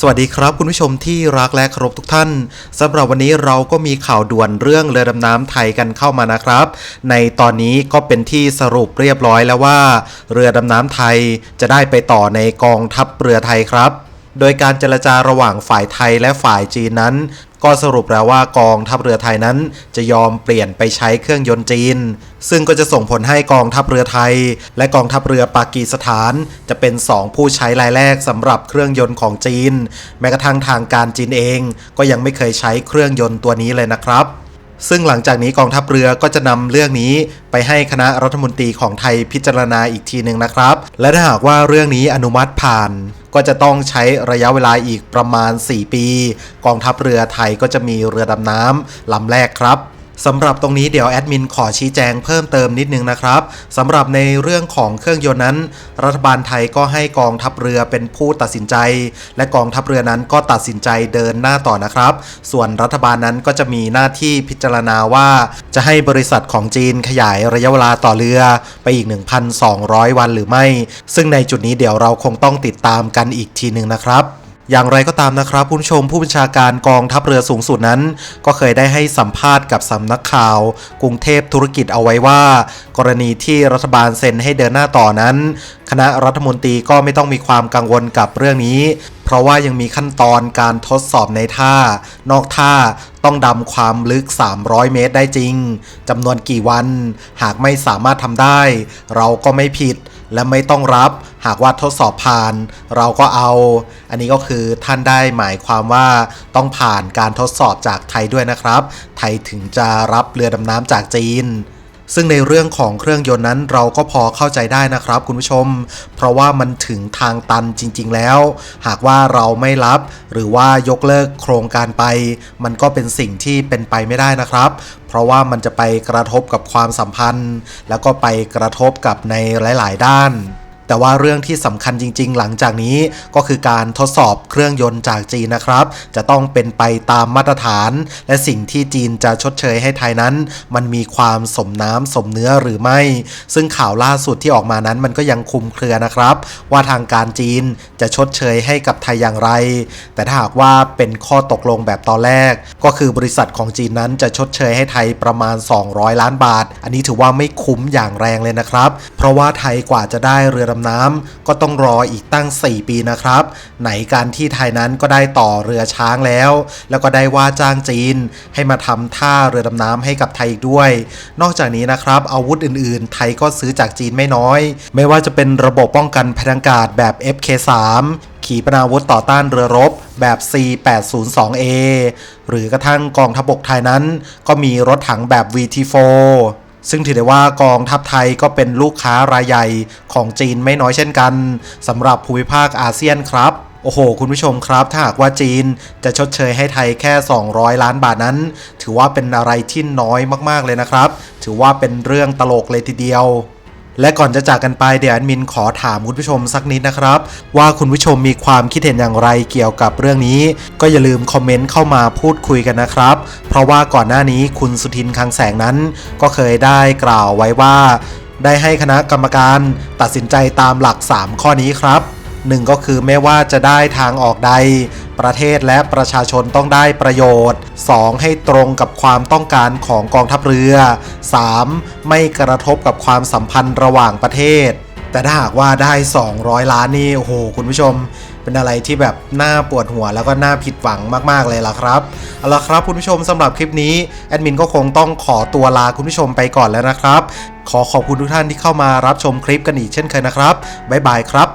สวัสดีครับคุณผู้ชมที่รักและเคารพทุกท่านสำหรับวันนี้เราก็มีข่าวด่วนเรื่องเรือดำน้ำไทยกันเข้ามานะครับ ในตอนนี้ก็เป็นที่สรุปเรียบร้อยแล้วว่า เรือดำน้ำไทยจะได้ไปต่อในกองทัพเรือไทยครับ โดยการเจรจาระหว่างฝ่ายไทยและฝ่ายจีนนั้น ก็สรุปแล้วว่ากองทัพเรือไทยนั้น จะยอมเปลี่ยนไปใช้เครื่องยนต์จีน ซึ่งก็จะส่งผลให้กองทัพเรือไทย และกองทัพเรือปากีสถาน จะเป็น 2 ผู้ใช้รายแรกสำหรับเครื่องยนต์ของจีน แม้กระทั่งทางการจีนเอง ก็ยังไม่เคยใช้เครื่องยนต์ตัวนี้เลยนะครับ ซึ่งหลังจากนี้กองทัพเรือก็จะนำเรื่องนี้ไปให้คณะรัฐมนตรีของไทยพิจารณาอีกทีหนึ่งนะครับ และถ้าหากว่าเรื่องนี้อนุมัติผ่านก็จะต้องใช้ระยะเวลาอีกประมาณ 4 ปี กองทัพเรือไทยก็จะมีเรือดำน้ำลำแรกครับ สำหรับตรงนี้เดี๋ยวแอดมินขอชี้แจงเพิ่มเติมนิดนึงนะครับสำหรับในเรื่องของเครื่องยนต์นั้น รัฐบาลไทยก็ให้กองทัพเรือเป็นผู้ตัดสินใจ และกองทัพเรือนั้นก็ตัดสินใจเดินหน้าต่อนะครับ ส่วนรัฐบาลนั้นก็จะมีหน้าที่พิจารณาว่า จะให้บริษัทของจีนขยายระยะเวลาต่อเรือไปอีก 1,200 วันหรือไม่ ซึ่งในจุดนี้เดี๋ยวเราคงต้องติดตามกันอีกทีหนึ่งนะครับ อย่างไรก็ตามนะครับผู้ชมผู้บัญชาการกองทัพเรือสูงสุดนั้น ก็เคยได้ให้สัมภาษณ์กับสำนักข่าว กรุงเทพธุรกิจเอาไว้ว่า กรณีที่รัฐบาลเซ็นให้เดินหน้าต่อนั้น คณะรัฐมนตรีก็ไม่ต้องมีความกังวลกับเรื่องนี้ เพราะว่ายังมีขั้นตอนการทดสอบในท่า นอกท่าต้องดำความลึก 300 เมตรได้จริงจำนวนกี่วัน หากไม่สามารถทำได้ เราก็ไม่ผิด และไม่ต้องรับหากว่าทดสอบผ่าน เราก็เอา อันนี้ก็คือท่านได้หมายความว่าต้องผ่านการทดสอบจากไทยด้วยนะครับ ไทยถึงจะรับเรือดำน้ำจากจีน ซึ่งในเรื่องของเครื่องยนต์นั้นเราก็พอเข้าใจได้นะครับคุณผู้ชม เพราะว่ามันถึงทางตันจริง ๆ แล้ว หากว่าเราไม่รับ หรือว่ายกเลิกโครงการไป มันก็เป็นสิ่งที่เป็นไปไม่ได้นะครับ เพราะว่ามันจะไปกระทบกับความสัมพันธ์ แล้วก็ไปกระทบกับในหลาย ๆ ด้าน แต่ว่าเรื่องที่สำคัญจริง ๆ หลังจากนี้ก็คือการทดสอบเครื่องยนต์จากจีนนะครับ จะต้องเป็นไปตามมาตรฐาน และสิ่งที่จีนจะชดเชยให้ไทยนั้น มันมีความสมน้ำสมเนื้อหรือไม่ ซึ่งข่าวล่าสุดที่ออกมานั้นมันก็ยังคลุมเครือนะครับ ว่าทางการจีนจะชดเชยให้กับไทยอย่างไร แต่ถ้าหากว่าเป็นข้อตกลงแบบตอนแรก ก็คือบริษัทของจีนนั้นจะชดเชยให้ไทยประมาณ 200 ล้านบาท อันนี้ถือว่าไม่คุ้มอย่างแรงเลยนะครับ เพราะว่าไทยกว่าจะได้เรือำน้ำก็ต้องรออีกตั้ง 4 ปีนะครับ ไหนการที่ไทยนั้นก็ได้ต่อเรือช้างแล้ว แล้วก็ได้ว่าจ้างจีน ให้มาทำท่าเรือดำน้ำให้กับไทยอีกด้วย นอกจากนี้นะครับ อาวุธอื่นๆ ไทยก็ซื้อจากจีนไม่น้อย ไม่ว่าจะเป็นระบบป้องกันภัยทางอากาศแบบ FK3 ขีปนาวุธต่อต้านเรือรบแบบ C802A หรือกระทั่งกองทัพบกไทยนั้น ก็มีรถถังแบบ VT4 ซึ่งถือได้ว่ากองทัพไทยก็เป็นลูกค้ารายใหญ่ของจีนไม่น้อยเช่นกันสำหรับภูมิภาคอาเซียนครับโอ้โห คุณผู้ชมครับ ถ้าหากว่าจีนจะชดเชยให้ไทยแค่ 200 ล้านบาทนั้น ถือว่าเป็นอะไรที่น้อยมากๆเลยนะครับ ถือว่าเป็นเรื่องตลกเลยทีเดียว และก่อนจะจากกันไปเดี๋ยวแอดมินขอถามคุณผู้ชมสักนิดนะครับ ว่าคุณผู้ชมมีความคิดเห็นอย่างไรเกี่ยวกับเรื่องนี้ ก็อย่าลืมคอมเมนต์เข้ามาพูดคุยกันนะครับ เพราะว่าก่อนหน้านี้คุณสุทินคังแสงนั้น ก็เคยได้กล่าวไว้ว่า ได้ให้คณะกรรมการตัดสินใจตามหลัก 3 ข้อนี้ครับหนึ่งก็คือไม่ว่าจะได้ทางออกใด ประเทศและประชาชนต้องได้ประโยชน์ 2. ให้ตรงกับความต้องการของกองทัพเรือ 3. ไม่กระทบกับความสัมพันธ์ระหว่างประเทศ แต่ถ้าหากว่าได้ 200 ล้านนี่โอ้โหคุณผู้ชม เป็นอะไรที่แบบน่าปวดหัวแล้วก็น่าผิดหวังมากๆเลยล่ะครับเอาละครับคุณผู้ชมสำหรับคลิปนี้แอดมินก็คงต้องขอตัวลาคุณผู้ชมไปก่อนแล้วนะครับ ขอขอบคุณทุกท่านที่เข้ามารับชมคลิปกันอีกเช่นเคยนะครับบ๊ายบายครับ